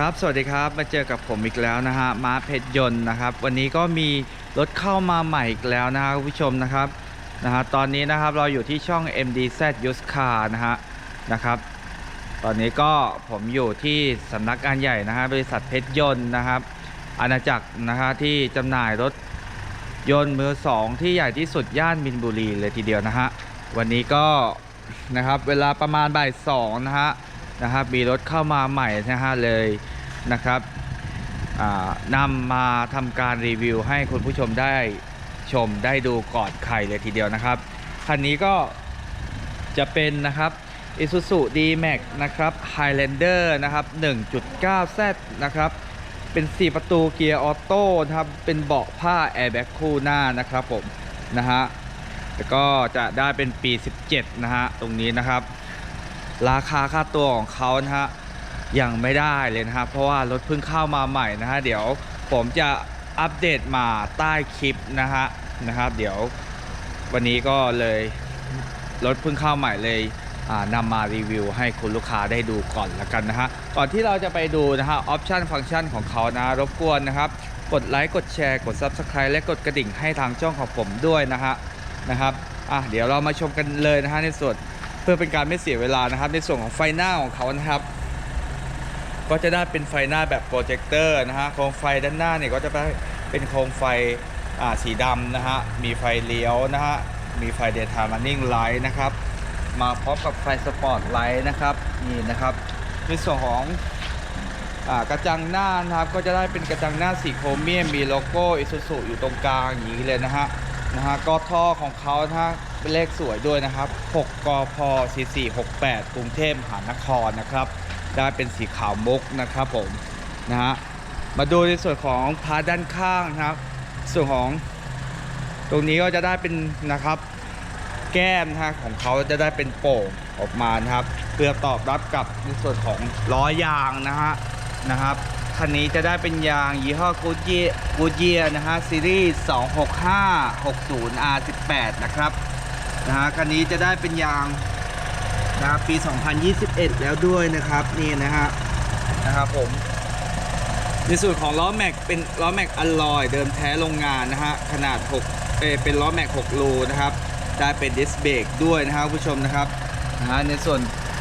ครับ สวัสดีครับ มาเจอกับผมอีกแล้วนะฮะ มาเพชรยนต์นะครับ วันนี้ก็มีรถเข้ามาใหม่อีกแล้วนะฮะคุณผู้ชมนะครับ นะฮะ ตอนนี้นะครับเราอยู่ที่ช่อง MDZ Used Car นะฮะ นะครับ ตอนนี้ก็ผมอยู่ที่สำนักงานใหญ่นะฮะ บริษัทเพชรยนต์นะครับ อาณาจักรนะฮะที่จำหน่ายรถยนต์มือสองที่ใหญ่ที่สุดย่านมินบุรีเลยทีเดียวนะฮะ วันนี้ก็นะครับ เวลาประมาณบ่ายสองนะฮะ นะครับมีรถเข้ามาใหม่นะฮะเลยนะครับนำมาทำการรีวิวให้คุณผู้ชมได้ชมได้ดูก่อนใครเลยทีเดียวนะครับ คันนี้ก็จะเป็นนะครับ Isuzu D-Max นะครับ Highlander นะครับ 1.9Z นะครับ เป็น 4 ประตูเกียร์ออโต้นะครับ เป็นเบาะผ้าแอร์แบ็กคู่หน้านะครับผมนะฮะแล้วก็จะได้เป็นปี 17 นะฮะ ตรงนี้นะครับ ราคาค่าตัวของเขานะฮะยังไม่ได้เลยนะครับเพราะว่ารถเพิ่งเข้ามาใหม่นะฮะเดี๋ยวผมจะอัปเดตมาใต้คลิปนะฮะนะครับ เดี๋ยววันนี้ก็เลยรถเพิ่งเข้าใหม่เลยนำมารีวิวให้คุณลูกค้าได้ดูก่อนละกันนะฮะก่อนที่เราจะไปดูนะฮะออปชันฟังก์ชันของเขานะรบกวนนะครับ กดไลค์กดแชร์กด Subscribe และกดกระดิ่งให้ทางช่องของผมด้วยนะฮะนะครับอะเดี๋ยวเรามาชมกันเลยนะฮะในส่วน เพื่อเป็นการไม่เสียเวลานะครับ ในส่วนของไฟหน้าของเขานะครับ ก็จะได้เป็นไฟหน้าแบบโปรเจคเตอร์นะฮะโคมไฟด้านหน้าเนี่ยก็จะเป็นโคมไฟอ่าสีดำนะฮะมีไฟเลี้ยวนะฮะมีไฟเดย์ไทม์ running light นะครับมาพร้อมกับไฟสปอร์ตไลท์นะครับนี่นะครับในส่วนของอกระจังหน้านะครับก็จะได้เป็นกระจังหน้าสีโครเมียมมีโลโก้อิซูซุอยู่ตรงกลางอย่างนี้เลยนะฮะนะฮะก็ท่อของเขานะฮะ เป็นเลขสวยด้วยนะครับ 6 กพ 4468 กรุงเทพมหานครนะครับ ได้เป็นสีขาวมุกนะครับผมนะฮะ มาดูในส่วนของพาร์ทด้านข้างนะครับ ส่วนของตรงนี้ก็จะได้เป็นนะครับ แก้มนะของเขาจะได้เป็นโป่งออกมานะครับ เพื่อตอบรับกับในส่วนของล้อยางนะฮะนะครับคันนี้จะได้เป็นยางยี่ห้อกูเจียกูเจียนะฮะซีรีส์ 26560 R18 นะครับ นะฮะคันนี้จะได้เป็นยางนะครับปี 2021 แล้วด้วยนะครับนี่นะฮะนะครับผม ในส่วนของล้อแม็กเป็นล้อแม็กอลลอยเดิมแท้โรงงานนะฮะขนาด6เอเป็นล้อแม็ก6รูนะครับได้เป็นดิสเบรกด้วยนะครับผู้ชมนะครับนะฮะในส่วน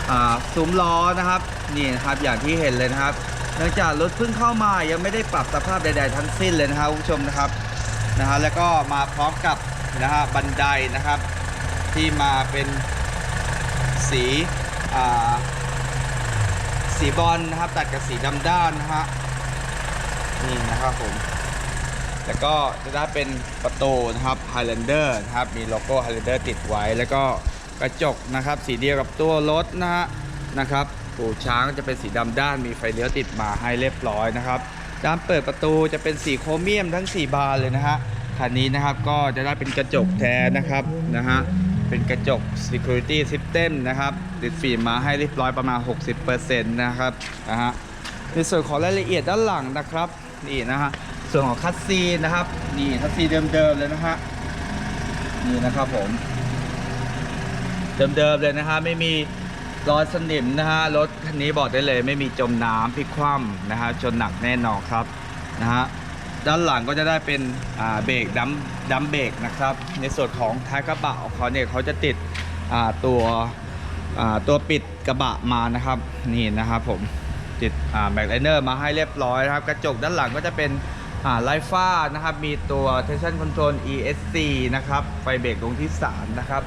อ่าซุ้มล้อนะครับนี่นะครับอย่างที่เห็นเลยนะครับเนื่องจากรถเพิ่งเข้ามายังไม่ได้ปรับสภาพใด ๆ ทั้งสิ้นเลยนะครับผู้ชมนะครับนะฮะแล้วก็มาพร้อมกับนะฮะบันไดนะครับ ที่มาเป็นสีสีบอลนะครับ ตัดกับสีดำด้านนะฮะนี่นะครับผมแล้วก็จะได้เป็นประตูนะครับ Highlander นะครับ มีโลโก้ Highlander ติดไว้ แล้วก็กระจกนะครับ สีเดียวกับตัวรถนะฮะนะครับปูช้างจะเป็นสีดำด้านมีไฟเลี้ยวติดมาให้เรียบร้อยนะครับด้านเปิดประตูจะเป็นสีโครเมียมทั้ง 4 บานเลยนะฮะคันนี้นะครับก็จะได้เป็นกระจกแท้นะครับนะฮะ เป็นกระจก security system นะครับติดฟิล์มมาให้เรียบร้อยประมาณ 60%นะครับนะฮะในส่วนของรายละเอียดด้านหลังนะครับนี่นะฮะส่วนของคัสซีนนะครับนี่คัสซีเดิมๆเลยนะฮะนี่นะครับผม เดิมๆเลยนะฮะไม่มีรอยสนิมนะฮะรถคันนี้บอกได้เลย ไม่มีจมน้ำพลิกคว่ำนะฮะจนหนักแน่นอนครับนะฮะ ด้านหลังก็จะได้เป็นเบรกดัมดัมเบรกนะครับ ในส่วนของท้ายกระบะของเขาเนี่ยเขาจะติดตัวตัวปิดกระบะมานะครับนี่นะครับผมติดแบ็คไลเนอร์มาให้เรียบร้อยนะครับ กระจกด้านหลังก็จะเป็นไลฟ้านะครับ มีตัว traction control ESC นะครับ ไฟเบรกดวงที่ 3 นะครับ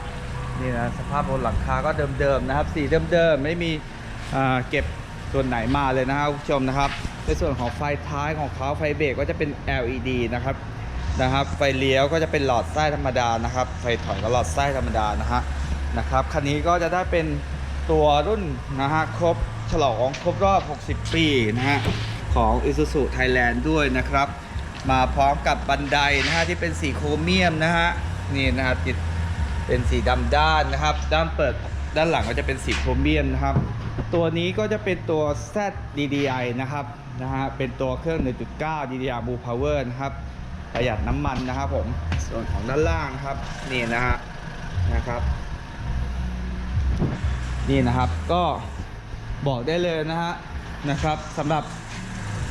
นี่นะสภาพบนหลังคาก็เดิมๆนะครับ สีเดิมๆ ไม่มีเก็บส่วนไหนมาเลยนะครับคุณผู้ชมนะครับ ในส่วนของไฟท้ายของเขาไฟเบรกก็จะเป็น LED นะครับนะครับไฟเลี้ยวก็จะเป็นหลอดไส้ธรรมดานะครับ ไฟถอยก็หลอดไส้ธรรมดานะฮะนะครับคันนี้ก็จะได้เป็นตัวรุ่นนะฮะครบฉลองครบรอบ 60 ปีนะฮะของ Isuzu Thailand ด้วยนะครับ มาพร้อมกับบันไดนะฮะที่เป็นสีโครเมียมนะฮะนี่นะครับติดเป็นสีดำด้านนะครับ ด้านเปิด ด้านหลังก็จะเป็นสีโครเมียมนะครับ ตัวนี้ก็จะเป็นตัว Z DDI นะครับนะฮะเป็นตัวเครื่อง 1.9 DDI Blue Power นะครับ ประหยัดน้ำมันนะครับผมส่วนของด้านล่างครับนี่นะฮะนะครับ นี่นะครับก็บอกได้เลยนะฮะนะครับสำหรับ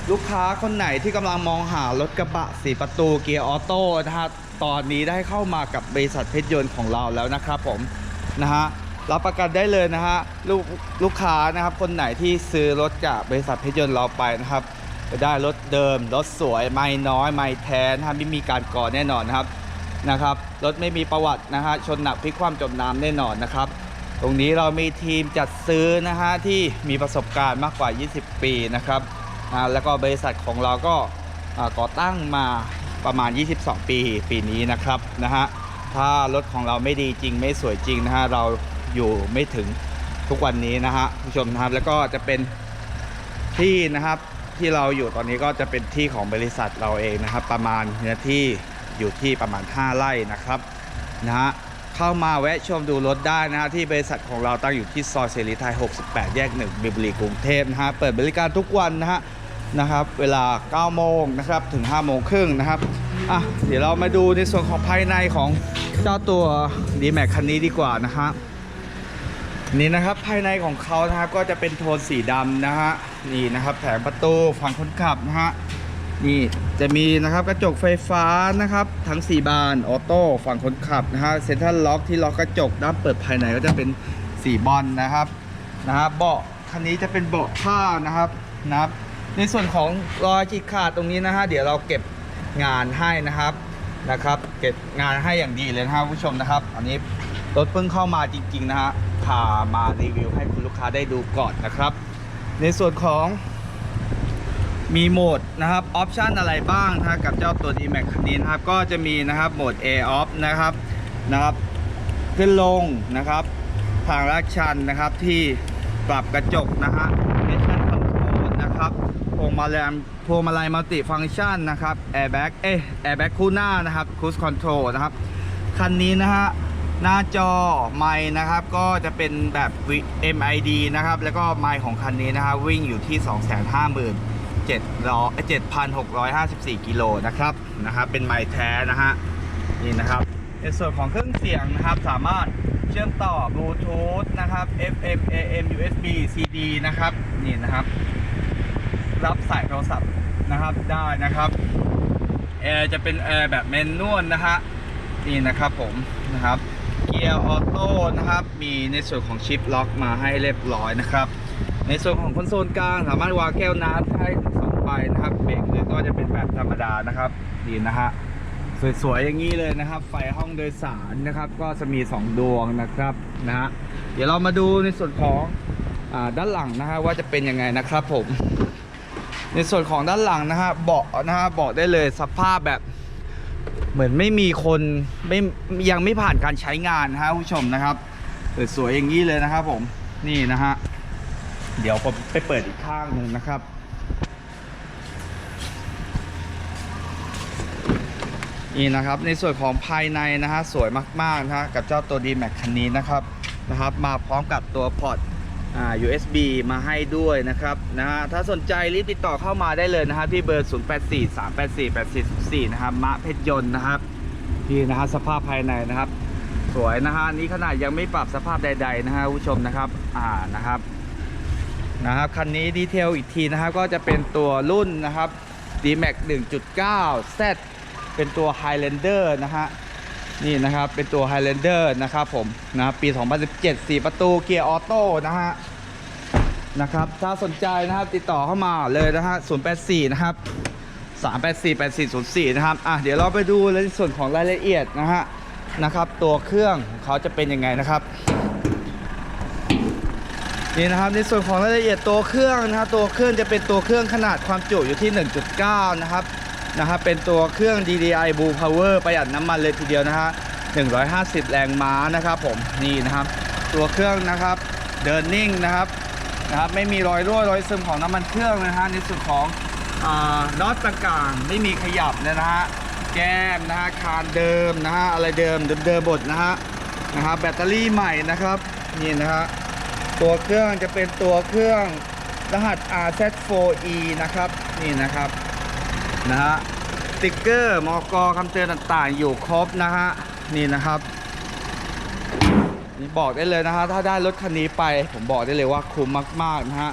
ลูกค้าคนไหนที่กำลังมองหารถกระบะสีประตูเกียร์ออโต้นะฮะตอนนี้ได้เข้ามากับบริษัทเพชรยนต์ของเราแล้วนะครับผมนะฮะ รับประกันได้เลยนะฮะลูกลูกค้านะครับคนไหนที่ซื้อรถจากบริษัทเพชรยนต์เราไปนะครับจะได้รถเดิมรถสวยไม่น้อยไม่แท้นะฮะไม่มีการก่อแน่นอนนะครับนะครับรถไม่มีประวัตินะฮะชนหนักพลิกคว่ำจมน้ำแน่นอนนะครับ ตรงนี้เรามีทีมจัดซื้อนะฮะที่มีประสบการณ์มากกว่า 20 ปีนะครับแล้วก็บริษัทของเราก็อ่าก่อตั้งมาประมาณ 22 ปีปีนี้นะครับนะฮะถ้ารถของเราไม่ดีจริงไม่สวยจริงนะฮะเรา อยู่ไม่ถึงทุกวันนี้นะฮะผู้ชมนะครับแล้วก็จะเป็นที่นะครับที่เราอยู่ตอนนี้ก็จะเป็นที่ของบริษัทเราเองนะครับ ประมาณเนื้อที่อยู่ที่ประมาณ 5 ไร่นะครับนะฮะเข้ามาแวะชมดูรถได้นะฮะที่บริษัทของเราตั้งอยู่ที่ซอยเสรีไทย 68 แยก 1 บิบลีกรุงเทพนะฮะเปิดบริการทุกวันนะฮะนะครับเวลา 9 โมงนะครับถึง 5 โมงครึ่งนะครับอะเดี๋ยวเรามาดูในส่วนของภายในของเจ้าตัว d m a x คันนี้ดีกว่านะฮะ นี่นะครับภายในของเขานะครับก็จะเป็นโทนสีดำนะฮะนี่นะครับแผงประตูฝั่งคนขับนะฮะนี่จะมีนะครับกระจกไฟฟ้านะครับทั้ง 4 บานออโต้ฝั่งคนขับนะฮะเซ็นทรัลล็อกที่ล็อกกระจกด้านเปิดภายในก็จะเป็นสีบอลนะครับนะฮะเบาะคันนี้จะเป็นเบาะผ้านะครับนะครับ ในส่วนของรอยฉีกขาดตรงนี้นะฮะเดี๋ยวเราเก็บงานให้นะครับนะครับ เก็บงานให้อย่างดีเลยนะครับผู้ชมนะครับ อันนี้ รถเพิ่งเข้ามาจริง ๆ นะฮะพามารีวิวให้คุณลูกค้าได้ดูก่อนนะครับ ในส่วนของมีโหมดนะครับออปชันอะไรบ้างนะกับเจ้าตัว d m a x คันนี้นะครับ ก็จะมีนะครับโหมด Air Off นะครับนะครับขึ้นลงนะครับทางลาดชันนะครับที่ปรับกระจกนะฮะ Mission Control นะครับพวงมาลัยพวงมาลัยมัลติฟังชันนะครับ Airbag เอ๊ะ Airbag คู่หน้านะครับ Cruise Control นะครับ คันนี้นะฮะ หน้าจอไมค์นะครับ ก็จะเป็นแบบ MID นะครับ แล้วก็ไมค์ของคันนี้นะฮะวิ่งอยู่ที่ 257,654 กิโลนะครับนะครับ เป็นไมค์แท้นะฮะนี่นะครับในส่วนของเครื่องเสียงนะครับ สามารถเชื่อมต่อบลูทูธนะครับ FM AM USB CD นะครับนี่นะครับ รับสายโทรศัพท์นะครับได้นะครับแอร์จะเป็นแอร์แบบแมนนวลนะฮะนี่นะครับผมนะครับ กียร์ออโต้นะครับ มีในส่วนของชิปล็อกมาให้เรียบร้อยนะครับ ในส่วนของคอนโซลกลางสามารถวางแก้วน้ำได้ถึงสองใบนะครับเบรกมือก็จะเป็นแบบธรรมดานะครับนี่นะฮะสวยๆอย่างนี้เลยนะครับ ไฟห้องโดยสารนะครับ ก็จะมี 2 ดวงนะครับนะฮะเดี๋ยวเรามาดูในส่วนของอด้านหลังนะฮะว่าจะเป็นยังไงนะครับผม ในส่วนของด้านหลังนะฮะเบาะนะฮะเบาะได้เลยสภาพแบบ เหมือนไม่มีคนไม่ยังไม่ผ่านการใช้งานนะฮะผู้ชมนะครับสวยอย่างนี้เลยนะครับผมนี่นะฮะเดี๋ยวผมไปเปิดอีกข้างหนึ่งนะครับ นี่นะครับในส่วนของภายในนะฮะสวยมากๆนะฮะกับเจ้าตัว d m a x คันนี้นะครับนะครับ มาพร้อมกับตัวพอร์ต USB มาให้ด้วยนะครับนะฮะถ้าสนใจรีบติดต่อเข้ามาได้เลยนะครับที่เบอร์ 084 384 8414นะครับมะเพชรยนต์นะครับนี่นะฮะสภาพภายในนะครับ สวยนะฮะนี่ขนาดยังไม่ปรับสภาพใด ๆ นะฮะผู้ชมนะครับอ่านะครับนะครับคันนี้ดีเทลอีกทีนะครับก็จะเป็นตัวรุ่นนะครับ D-Max 1.9 Z เป็นตัว Highlander นะฮะ นี่นะครับ เป็นตัว Highlander นะครับผมนะครับปี 2017 4 ประตูเกียร์ออโต้นะฮะนะครับ ถ้าสนใจนะครับติดต่อเข้ามาเลยนะฮะ 084 นะครับ 384 8404 นะครับ อะเดี๋ยวเราไปดูในส่วนของรายละเอียดนะฮะนะครับ ตัวเครื่องของเขาจะเป็นยังไงนะครับนี่นะครับในส่วนของรายละเอียดตัวเครื่องนะครับตัวเครื่องจะเป็นตัวเครื่องขนาดความจุอยู่ที่ 1.9 นะครับ นะครับเป็นตัวเครื่อง DDI Blue Power ประหยัดน้ำมันเลยทีเดียวนะฮะ150 แรงม้านะครับผมนี่นะครับ ตัวเครื่องนะครับเดินนิ่งนะครับนะครับ ไม่มีรอยรั่วรอยซึมของน้ำมันเครื่องนะฮะในส่วนของอน็อตต่างๆไม่มีขยับนะฮะแก้มนะฮะคานเดิมนะฮะอะไรเดิมเดิมบดนะฮะนะครับแบตเตอรี่ใหม่นะครับนี่นะฮะตัวเครื่องจะเป็นตัวเครื่องรหัส RZ4E นะครับนี่นะครับ นะฮะสติ๊กเกอร์มอกคำเตือนต่างๆ อยู่ครบนะฮะนี่นะครับนี่บอกได้เลยนะฮะถ้าได้รถคันนี้ไปผมบอกได้เลยว่าคุ้มมากๆนะฮะ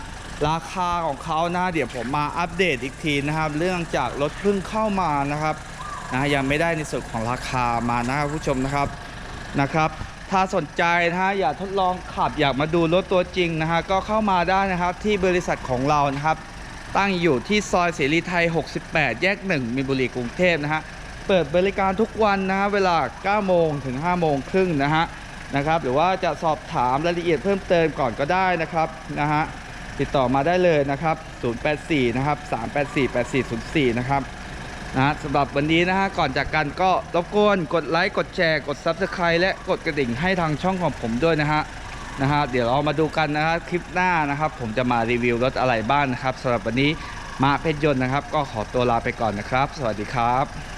ราคาของเขานะเดี๋ยวผมมาอัปเดตอีกทีนะครับ เรื่องจากรถเพิ่งเข้ามานะครับนะยังไม่ได้ในส่วนของราคามานะครับผู้ชมนะครับนะครับถ้าสนใจนะฮะอยากทดลองขับอยากมาดูรถตัวจริงนะฮะก็เข้ามาได้นะครับที่บริษัทของเรานะครับ ตั้งอยู่ที่ซอยเสรีไทย 68 แยก 1มีนบุรีกรุงเทพนะฮะ เปิดบริการทุกวันนะฮะ เวลา 9 โมงถึง 5 โมงครึ่งนะฮะ นะครับ หรือว่าจะสอบถามรายละเอียดเพิ่มเติมก่อนก็ได้นะครับ นะฮะ ติดต่อมาได้เลยนะครับ 084 นะครับ 384 8404 นะครับนะฮะสำหรับวันนี้นะฮะ ก่อนจากกันก็รบกวนกดไลค์ กดแชร์ กด Subscribe และกดกระดิ่งให้ทางช่องของผมด้วยนะฮะ นะฮะเดี๋ยวเรามาดูกันนะครับคลิปหน้านะครับ ผมจะมารีวิวรถอะไรบ้างนะครับสำหรับวันนี้มาเพชรยนต์นะครับ ก็ขอตัวลาไปก่อนนะครับ สวัสดีครับ